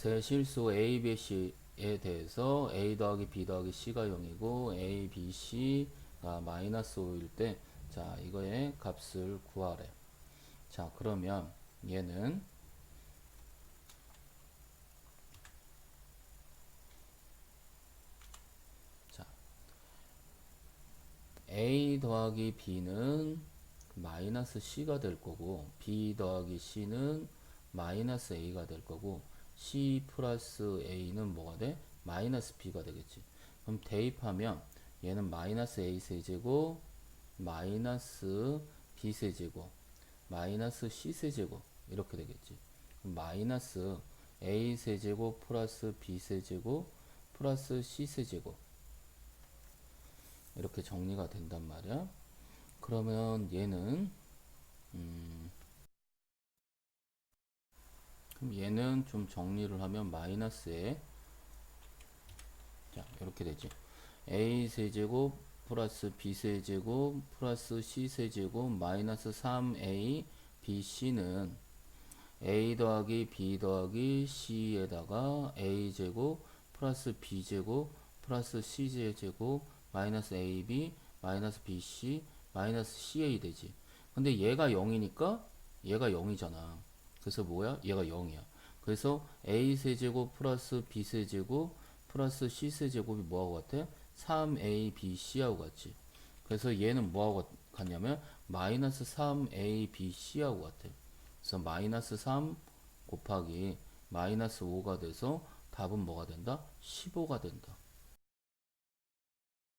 세 실수 A, B, C에 대해서 A 더하기 B 더하기 C가 0이고 A, B, C가 마이너스 5일 때 자, 이거의 값을 구하래. 자, 그러면 얘는 자, A 더하기 B는 마이너스 C가 될 거고 B 더하기 C는 마이너스 A가 될 거고 C 플러스 A는 뭐가 돼? 마이너스 B가 되겠지. 그럼 대입하면 얘는 마이너스 A 세제곱 마이너스 B 세제곱 마이너스 C 세제곱 이렇게 되겠지. 마이너스 A 세제곱 플러스 B 세제곱 플러스 C 세제곱 이렇게 정리가 된단 말이야. 그러면 얘는 그럼 얘는 좀 정리를 하면 마이너스에 자 이렇게 되지. A 세제곱 플러스 B 세제곱 플러스 C 세제곱 마이너스 3A BC는 A 더하기 B 더하기 C에다가 A 제곱 플러스 B 제곱 플러스 C 제곱 마이너스 AB 마이너스 BC 마이너스 CA 되지. 근데 얘가 0이니까 얘가 0이잖아. 그래서 뭐야? 얘가 0이야. 그래서 A 세제곱 플러스 B 세제곱 플러스 C 세제곱이 뭐하고 같아? 3A, B, C하고 같지. 그래서 얘는 뭐하고 같냐면 마이너스 3A, B, C하고 같아. 그래서 마이너스 3 곱하기 마이너스 5가 돼서 답은 뭐가 된다? 15가 된다.